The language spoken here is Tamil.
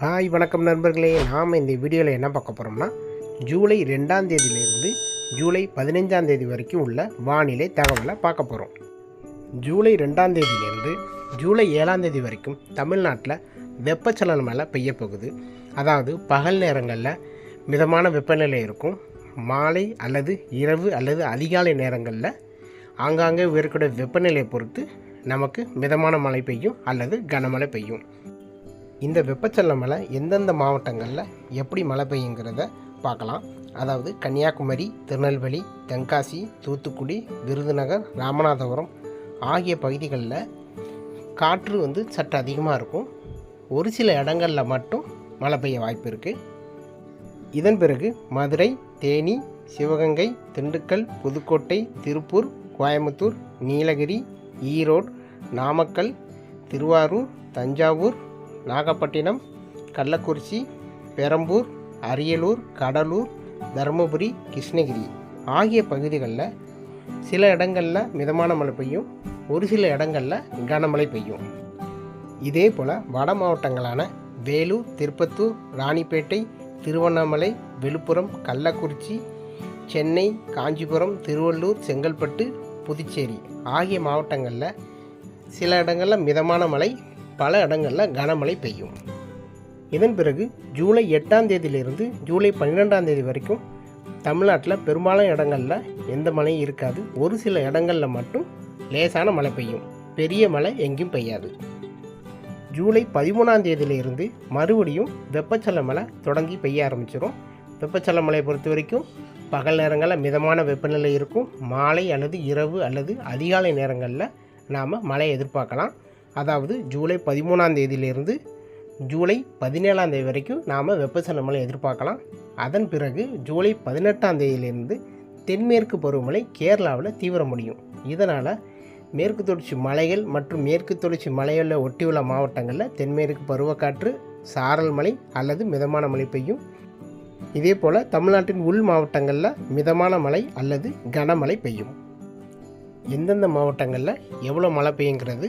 ஹாய் வணக்கம் நண்பர்களே. நாம் இந்த வீடியோவில் என்ன பார்க்க போகிறோம்னா ஜூலை ரெண்டாம் தேதியிலிருந்து ஜூலை பதினைஞ்சாம் தேதி வரைக்கும் உள்ள வானிலை தகவலை பார்க்க போகிறோம் ஜூலை ரெண்டாம் தேதியிலேருந்து ஜூலை ஏழாம் தேதி வரைக்கும் தமிழ்நாட்டில் வெப்பச்சலன மழை பெய்ய போகுது அதாவது பகல் நேரங்களில் மிதமான வெப்பநிலை இருக்கும். மாலை அல்லது இரவு அல்லது அதிகாலை நேரங்களில் ஆங்காங்கே இருக்கக்கூடிய வெப்பநிலையை பொறுத்து நமக்கு மிதமான மழை பெய்யும் அல்லது கனமழை பெய்யும். இந்த வெப்பச்சலன மழை எந்தெந்த மாவட்டங்களில் எப்படி மழை பெய்யுங்கிறத பார்க்கலாம். அதாவது கன்னியாகுமரி திருநெல்வேலி தென்காசி தூத்துக்குடி விருதுநகர் ராமநாதபுரம் ஆகிய பகுதிகளில் காற்று வந்து சற்று அதிகமாக இருக்கும். ஒரு சில இடங்களில் மட்டும் மழை பெய்ய வாய்ப்பு இருக்குது இதன் பிறகு மதுரை தேனி சிவகங்கை திண்டுக்கல் புதுக்கோட்டை திருப்பூர் கோயம்புத்தூர் நீலகிரி ஈரோடு நாமக்கல் திருவாரூர் தஞ்சாவூர் நாகப்பட்டினம் கள்ளக்குறிச்சி பெரம்பூர் அரியலூர் கடலூர் தருமபுரி கிருஷ்ணகிரி ஆகிய பகுதிகளில் சில இடங்களில் மிதமான மழை பெய்யும் ஒரு சில இடங்களில் கனமழை பெய்யும். இதே போல் வட மாவட்டங்களான வேலூர் திருப்பத்தூர் ராணிப்பேட்டை திருவண்ணாமலை விழுப்புரம் கள்ளக்குறிச்சி சென்னை காஞ்சிபுரம் திருவள்ளூர் செங்கல்பட்டு புதுச்சேரி ஆகிய மாவட்டங்களில் சில இடங்களில் மிதமான மழை பல இடங்களில் கனமழை பெய்யும். இதன் பிறகு ஜூலை எட்டாம் தேதியிலிருந்து ஜூலை பன்னிரெண்டாம் தேதி வரைக்கும் தமிழ்நாட்டில் பெரும்பாலான இடங்களில் எந்த மழையும் இருக்காது. ஒரு சில இடங்களில் மட்டும் லேசான மழை பெய்யும். பெரிய மழை எங்கேயும் பெய்யாது. ஜூலை பதிமூணாம் தேதியிலிருந்து மறுபடியும் வெப்பச்சல மழை தொடங்கி பெய்ய ஆரம்பிச்சிடும் வெப்பச்சல மழையை பொறுத்த வரைக்கும் பகல் நேரங்களில் மிதமான வெப்பநிலை இருக்கும். மாலை அல்லது இரவு அல்லது அதிகாலை நேரங்களில் நாம் மழை எதிர்பார்க்கலாம். அதாவது ஜூலை பதிமூணாம் தேதியிலிருந்து ஜூலை பதினேழாம் தேதி வரைக்கும் நாம் வெப்பச்சலனமலை எதிர்பார்க்கலாம். அதன் பிறகு ஜூலை பதினெட்டாம் தேதியிலிருந்து தென்மேற்கு பருவமழை கேரளாவில் தீவிர முடியும். இதனால் மேற்கு தொடர்ச்சி மலைகள் மற்றும் மேற்கு தொடர்ச்சி மலைகளில் ஒட்டியுள்ள மாவட்டங்களில் தென்மேற்கு பருவக்காற்று சாரல் மழை அல்லது மிதமான மழை பெய்யும். இதே போல் தமிழ்நாட்டின் உள் மாவட்டங்களில் மிதமான மழை அல்லது கனமழை பெய்யும். எந்தெந்த மாவட்டங்களில் எவ்வளோ மழை பெய்யுங்கிறது